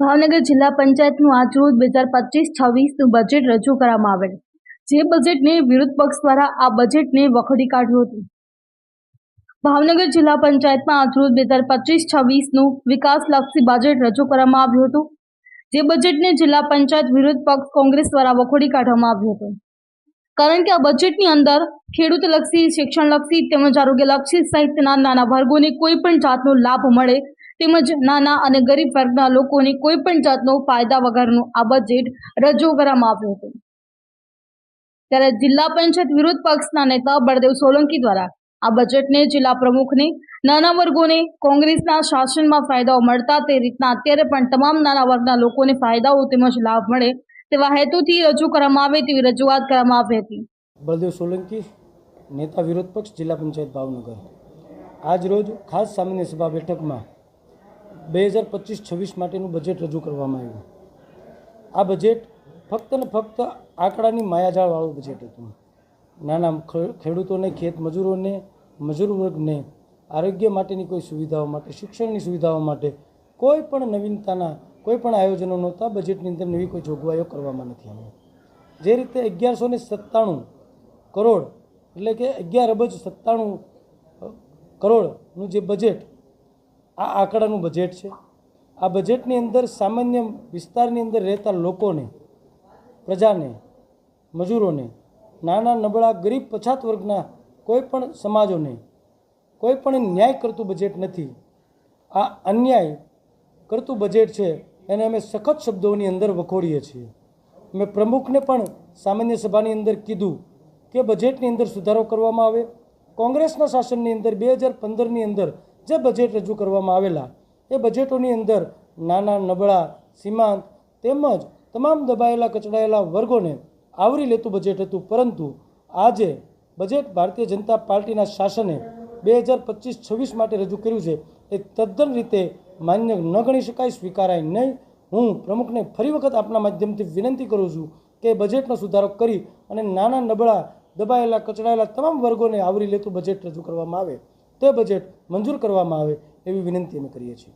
ભાવનગર જિલ્લા પંચાયતનું આજરોજ બે હજાર પચીસ છવ્વીસનું બજેટ રજૂ કરવામાં આવેલ. જે બજેટને વિરોધ પક્ષ દ્વારા આ બજેટને વખોડી કાઢ્યું હતું. ભાવનગર જિલ્લા પંચાયતમાં આજરોજ બે હજાર પચીસ છવ્વીસનું વિકાસલક્ષી બજેટ રજૂ કરવામાં આવ્યું હતું. જે બજેટને જિલ્લા પંચાયત વિરોધ પક્ષ કોંગ્રેસ દ્વારા વખોડી કાઢવામાં આવ્યું હતું. કારણ કે આ બજેટની અંદર ખેડૂતલક્ષી, શિક્ષણલક્ષી તેમજ આરોગ્યલક્ષી સહિતના નાના વર્ગોને કોઈ પણ જાતનો લાભ મળે તેમજ નાના અને ગરીબ વર્ગના લોકોને કોઈ પણ જાતનો ફાયદા વગરનું આ બજેટ રજૂ કરવામાં આવ્યું હતું. ત્યારે જિલ્લા પંચાયત વિરોધ પક્ષના નેતા બળદેવ સોલંકી દ્વારા આ બજેટને જિલ્લા પ્રમુખને નાના વર્ગોને કોંગ્રેસના શાસનમાં ફાયદાઓ મળતા તે રીતના અત્યારે પણ તમામ નાના વર્ગના લોકોને ફાયદાઓ તેમજ લાભ મળે તેવા હેતુથી રજૂ કરવામાં આવે તેવી રજૂઆત કરવામાં આવી હતી. બળદેવ સોલંકી, નેતા વિરોધ પક્ષ, જિલ્લા પંચાયત ભાવનગર. આજ રોજ ખાસ સામાન્ય સભા બેઠકમાં બે હજાર પચીસ છવ્વીસ માટેનું બજેટ રજૂ કરવામાં આવ્યું. આ બજેટ ફક્ત ને ફક્ત આંકડાની માયાજાળવાળું બજેટ હતું. નાના ખેડૂતોને, ખેત મજૂરોને, મજૂર વર્ગને, આરોગ્ય માટેની કોઈ સુવિધાઓ માટે, શિક્ષણની સુવિધાઓ માટે કોઈ પણ નવીનતાના, કોઈ પણ આયોજનો નહોતા બજેટની અંદર નવી કોઈ જોગવાઈઓ કરવામાં નથી આવી. જે રીતે અગિયારસો ને સત્તાણું કરોડ, એટલે કે અગિયાર અબજ સત્તાણું કરોડનું જે બજેટ આ આંકડાનું બજેટ છે. આ બજેટની અંદર સામાન્ય વિસ્તારની અંદર રહેતા લોકોને, પ્રજાને, મજૂરોને, નાના નબળા ગરીબ પછાત વર્ગના કોઈ પણ સમાજોને કોઈ પણ ન્યાય કરતું બજેટ નથી. આ અન્યાય કરતું બજેટ છે એને અમે સખત શબ્દોની અંદર વખોડીએ છીએ. મેં પ્રમુખને પણ સામાન્ય સભાની અંદર કીધું કે બજેટની અંદર સુધારો કરવામાં આવે. કોંગ્રેસના શાસનની અંદર બે હજાર પંદરની અંદર જે બજેટ રજૂ કરવામાં આવેલા, એ બજેટોની અંદર નાના, નબળા, સીમાંત તેમજ તમામ દબાયેલા, કચડાયેલા વર્ગોને આવરી લેતું બજેટ હતું. પરંતુ આજે બજેટ ભારતીય જનતા પાર્ટીના શાસને બે હજાર પચીસ, છવ્વીસ માટે રજૂ કર્યું છે. એ તદ્દન રીતે માન્ય ન ગણી શકાય, સ્વીકારાય નહીં. હું પ્રમુખને ફરી વખત આપના માધ્યમથી વિનંતી કરું છું કે બજેટનો સુધારો કરી અને નાના, નબળા, દબાયેલા, કચડાયેલા તમામ વર્ગોને આવરી લેતું બજેટ રજૂ કરવામાં આવે. તે બજેટ મંજૂર કરવામાં આવે એવી વિનંતી અમે કરીએ છીએ.